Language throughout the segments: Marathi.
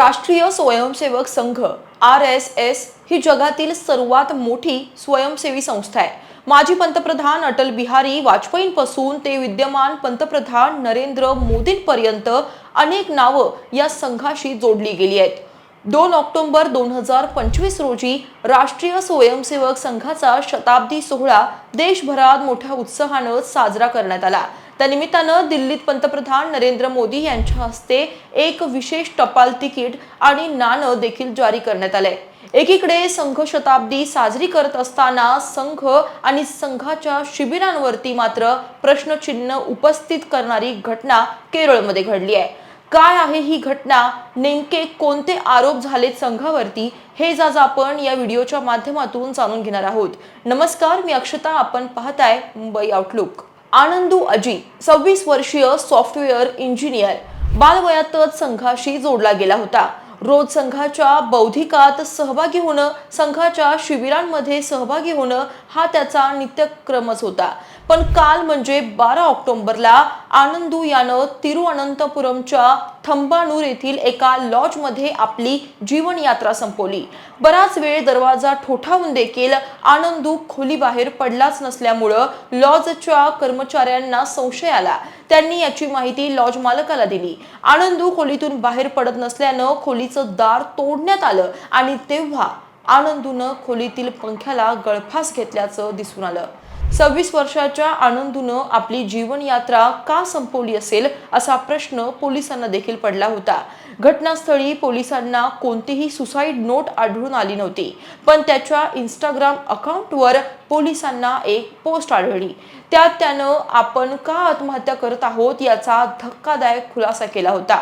राष्ट्रीय Swayamsevak Sangh R S S ही जगातील सर्वात मोठी स्वयंसेवी संस्था आहे. माजी पंतप्रधान अटल बिहारी वाजपेयींपासून ते विद्यमान पंतप्रधान नरेंद्र मोदींपर्यंत अनेक नावं या संघाशी जोडली गेली आहेत. दोन ऑक्टोबर दोन हजार पंचवीस रोजी राष्ट्रीय स्वयंसेवक संघाचा शताब्दी सोहळा देशभरात मोठ्या उत्साहानं साजरा करण्यात आला. त्यानिमित्तानं दिल्लीत पंतप्रधान नरेंद्र मोदी यांच्या हस्ते एक विशेष टपाल तिकीट आणि नाणं देखील जारी करण्यात आलंय. एकीकडे संघ शताब्दी साजरी करत असताना संघ आणि संघाच्या शिबिरांवरती मात्र प्रश्नचिन्ह उपस्थित करणारी घटना केरळमध्ये घडली आहे. काय आहे ही घटना? नेमके कोणते आरोप झालेत संघावरती? हे आज आपण या व्हिडिओच्या माध्यमातून जाणून घेणार आहोत. नमस्कार मी अक्षता आपण पाहताय मुंबई आउटलुक आनंदू अजी सव्वीस वर्षीय सॉफ्टवेअर इंजिनियर बालवयातच संघाशी जोडला गेला होता. रोज संघाच्या बौद्धिकात सहभागी होणं संघाच्या शिबिरांमध्ये सहभागी होणं हा त्याचा नित्यक्रमच होता. पण काल म्हणजे बारा ऑक्टोबरला आनंदू यानं तिरुअनंतपुरमच्या थंबाणूर येथील एका लॉजमध्ये आपली जीवनयात्रा संपवली. बराच वेळ दरवाजा ठोठावून देखील आनंदू खोलीबाहेर पडलाच नसल्यामुळं लॉजच्या कर्मचाऱ्यांना संशय आला. त्यांनी याची माहिती लॉज मालकाला दिली. आनंदू खोलीतून बाहेर पडत नसल्यानं खोलीचं दार तोडण्यात आलं आणि तेव्हा आनंदूनं खोलीतील पंख्याला गळफास घेतल्याचं दिसून आलं. सव्वीस वर्षाच्या आनंदूनं आपली जीवनयात्रा का संपवली असेल असा प्रश्न पोलिसांना देखील पडला होता. घटनास्थळी पोलिसांना कोणतीही सुसाईड नोट आढळून आली नव्हती पण त्याच्या इंस्टाग्राम अकाउंटवर पोलिसांना एक पोस्ट आढळली. त्यात त्यानं आपण का आत्महत्या करत आहोत याचा धक्कादायक खुलासा केला होता.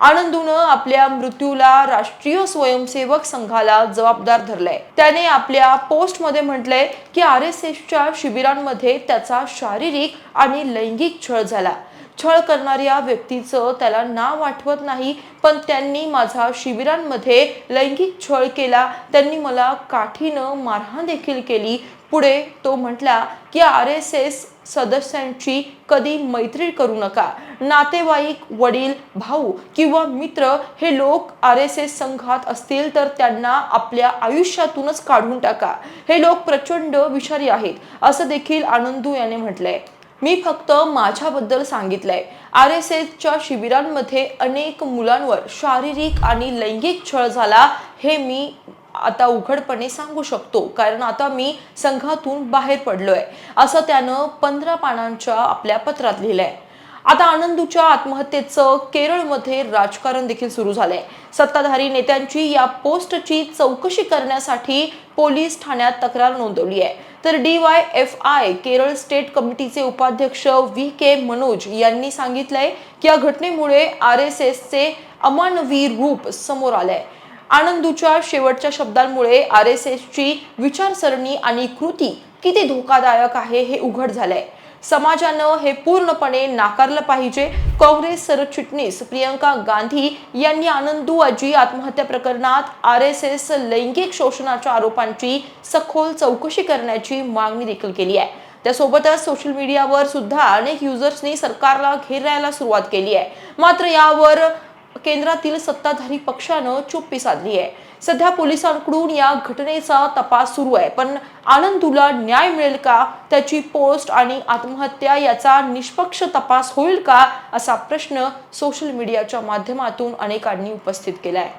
आनंदूनं आपल्या मृत्यूला राष्ट्रीय स्वयंसेवक संघाला जबाबदार धरलाय. त्याने आपल्या पोस्टमध्ये म्हटलंय की आर एस एसच्या शिबिरांमध्ये त्याचा शारीरिक आणि लैंगिक छळ झाला. छळ करणाऱ्या व्यक्तीचं त्याला नाव आठवत नाही पण त्यांनी माझा शिबिरांमध्ये लैंगिक छळ केला. त्यांनी मला काठीनं मारहाण देखील केली. पुढे तो म्हटला की आर एस एस सदस्यांची कधी मैत्री करू नका. नातेवाईक वडील भाऊ किंवा मित्र हे लोक आर एस एस संघात असतील तर त्यांना आपल्या आयुष्यातूनच काढून टाका. हे लोक प्रचंड विषारी आहेत असं देखील आनंदू याने म्हटलंय. मी फक्त माझ्याबद्दल सांगितलंय. आर एस एसच्या शिबिरांमध्ये अनेक मुलांवर शारीरिक आणि लैंगिक छळ झाला हे मी आता उघडपणे सांगू शकतो कारण आता मी संघातून बाहेर पडलोय. असं त्यानं पंधरा पानांच्या आपल्या पत्रात लिहिलंय. आता आनंदूच्या आत्महत्येचं केरळमध्ये राजकारण देखील सुरू झालंय. सत्ताधारी नेत्यांची या पोस्टची चौकशी करण्यासाठी पोलीस ठाण्यात तक्रार नोंदवली आहे. तर D Y F I Kerala state कमिटीचे उपाध्यक्ष व्ही के मनोज यांनी सांगितलंय की या घटनेमुळे आर एस एसचे अमानवी रूप समोर आलंय. आनंदूच्या शेवटच्या शब्दांमुळे आर एस एसची विचारसरणी आणि कृती किती धोकादायक आहे हे उघड झालंय. समाजानं हे पूर्णपणे नाकारलं पाहिजे. काँग्रेस सरचिटणीस प्रियंका गांधी यांनी आनंदूआजी आत्महत्या प्रकरणात आर एस एस लैंगिक शोषणाच्या आरोपांची सखोल चौकशी करण्याची मागणी देखील केली आहे. त्यासोबतच सोशल मीडियावर सुद्धा अनेक युजर्सनी सरकारला घेरायला सुरुवात केली आहे. मात्र यावर केंद्रातील सत्ताधारी पक्षानं चुप्पी साधली आहे. सध्या पोलिसांकडून या घटनेचा तपास सुरू आहे. पण आनंदूला न्याय मिळेल का? त्याची पोस्ट आणि आत्महत्या याचा निष्पक्ष तपास होईल का? असा प्रश्न सोशल मीडियाच्या माध्यमातून अनेकांनी उपस्थित केलाय.